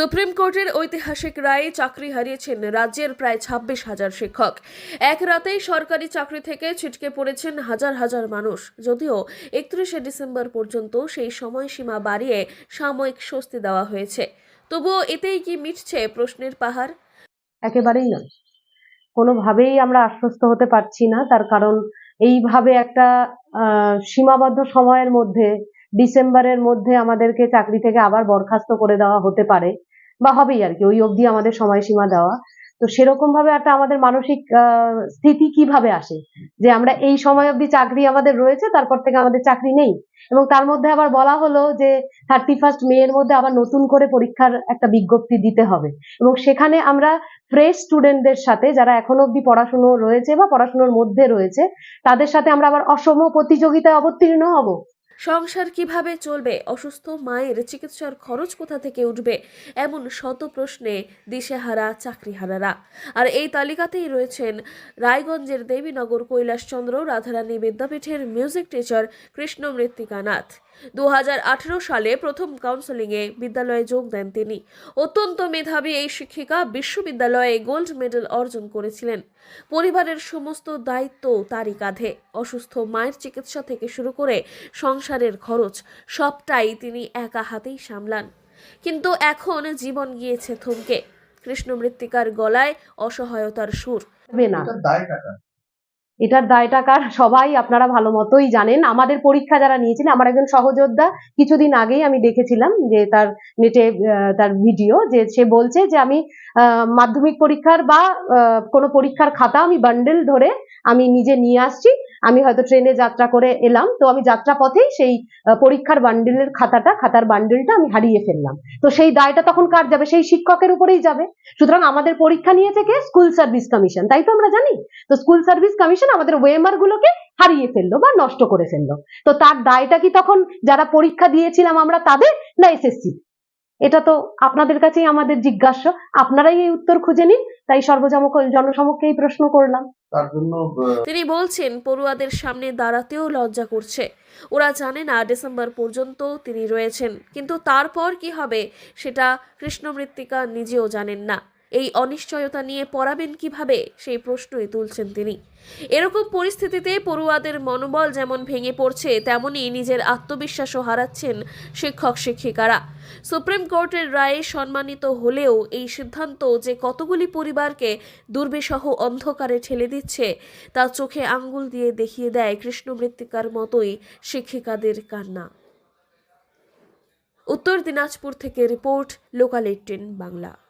Supreme কোর্টের ঐতিহাসিক রায়ে চাকরি হারিয়েছেন রাজ্যের প্রায় ছাব্বিশ হাজার শিক্ষক। এক রাতেই সরকারি চাকরি থেকে ছিটকে পড়েছেন হাজার হাজার মানুষ। যদিও একত্রিশে ডিসেম্বর পর্যন্ত সেই সময়সীমা বাড়িয়ে সাময়িক স্বস্তি দেওয়া হয়েছে। তবুও এতেই কি মিটছে প্রশ্নের পাহাড়? একেবারেই নয়। কোনোভাবেই আমরা আশ্বস্ত হতে পারছি না। তার কারণ এইভাবে একটা সীমাবদ্ধ সময়ের মধ্যে, ডিসেম্বরের মধ্যে আমাদেরকে চাকরি থেকে আবার বরখাস্ত করে দেওয়া হতে পারে। বা হবেই আর কি ওই অবধি আমাদের সময়সীমা দেওয়া। তো সেরকম ভাবে একটা আমাদের মানসিক স্থিতি কীভাবে আসে? যে আমরা এই সময় অবধি চাকরি আমাদের রয়েছে, তারপর থেকে আমাদের চাকরি নেই। এবং তার মধ্যে আবার বলা হলো যে থার্টি ফার্স্ট মে এর মধ্যে আবার নতুন করে পরীক্ষার একটা বিজ্ঞপ্তি দিতে হবে। এবং সেখানে আমরা ফ্রেশ স্টুডেন্টদের সাথে, যারা এখনও অব্দি পড়াশুনো রয়েছে বা পড়াশুনোর মধ্যে রয়েছে, তাদের সাথে আমরা আবার অসম প্রতিযোগিতায় অবতীর্ণ হব। সংসার কীভাবে চলবে? অসুস্থ মায়ের চিকিৎসার খরচ কোথা থেকে উঠবে? এমন শত প্রশ্নে দিশেহারা চাকরিহারারা। আর এই তালিকাতেই রয়েছেন রায়গঞ্জের দেবীনগর কৈলাসচন্দ্র, রাধারানী বিদ্যাপীঠের মিউজিক টিচার কৃষ্ণ মৃত্তিকা নাথ দু সালে প্রথম কাউন্সেলিংয়ে বিদ্যালয়ে যোগ দেন তিনি। অত্যন্ত মেধাবী এই শিক্ষিকা বিশ্ববিদ্যালয়ে গোল্ড মেডেল অর্জন করেছিলেন। পরিবারের সমস্ত দায়িত্ব তারই কাঁধে। অসুস্থ মায়ের চিকিৎসা থেকে শুরু করে সংসারের খরচ সবটাই তিনি একা হাতেই সামলান। কিন্তু এখন জীবন গিয়েছে থমকে। কৃষ্ণ মৃত্তিকার গলায় অসহায়তার সুর। না এটার দায় দায়টা কার? সবাই, আপনারা ভালো মতোই জানেন। আমাদের পরীক্ষা যারা নিয়েছিলেন আমার একজন সহযোদ্ধা, কিছুদিন আগেই আমি দেখেছিলাম যে তার নেটে তার ভিডিও, যে সে বলছে যে আমি মাধ্যমিক পরীক্ষার বা কোনো পরীক্ষার খাতা আমি বান্ডেল ধরে আমি নিজে নিয়ে আসছি। আমি হয়তো ট্রেনে যাত্রা করে এলাম, তো আমি যাত্রা পথেই সেই পরীক্ষার বান্ডিলের খাতাটা, খাতার বান্ডিলটা আমি হারিয়ে ফেললাম। তো সেই দায়টা তখন কার যাবে? সেই শিক্ষকের উপরেই যাবে। সুতরাং আমাদের পরীক্ষা নিয়েছে কে? স্কুল সার্ভিস কমিশন তাই তো আমরা জানি? তো স্কুল সার্ভিস কমিশন আমাদের ওয়েমার গুলোকে হারিয়ে ফেলল বা নষ্ট করে ফেলল। তো তার দায়টা কি তখন যারা পরীক্ষা দিয়েছিলাম আমরা তাদের না এসএসসি এটা তো আপনাদের কাছেই আমাদের জিজ্ঞাস্য আপনারাই এই উত্তর খুঁজে নিন। তাই সর্বজম জনসমক্ষে এই প্রশ্ন করলাম। তার জন্য তিনি বলছেন পড়ুয়াদের সামনে দাঁড়াতেও লজ্জা করছে। ওরা জানে না ডিসেম্বর পর্যন্ত তিনি রয়েছেন। কিন্তু তারপর কি হবে সেটা কৃষ্ণ মৃত্তিকা নিজেও জানেন না। এই অনিশ্চয়তা নিয়ে পড়াবেন কীভাবে? সেই প্রশ্নই তুলছেন তিনি। এরকম পরিস্থিতিতে পড়ুয়াদের মনোবল যেমন ভেঙে পড়ছে তেমনি নিজের আত্মবিশ্বাসও হারাচ্ছেন শিক্ষক, শিক্ষিকারা। সুপ্রিম কোর্টের রায়ে সম্মানিত হলেও এই সিদ্ধান্ত যে কতগুলি পরিবারকে দুর্বিষহ অন্ধকারে ঠেলে দিচ্ছে, তা চোখে আঙ্গুল দিয়ে দেখিয়ে দেয় কৃষ্ণ মৃত্তিকার মতোই শিক্ষিকাদের কান্না। উত্তর দিনাজপুর থেকে রিপোর্ট, লোকাল এইটিন বাংলা।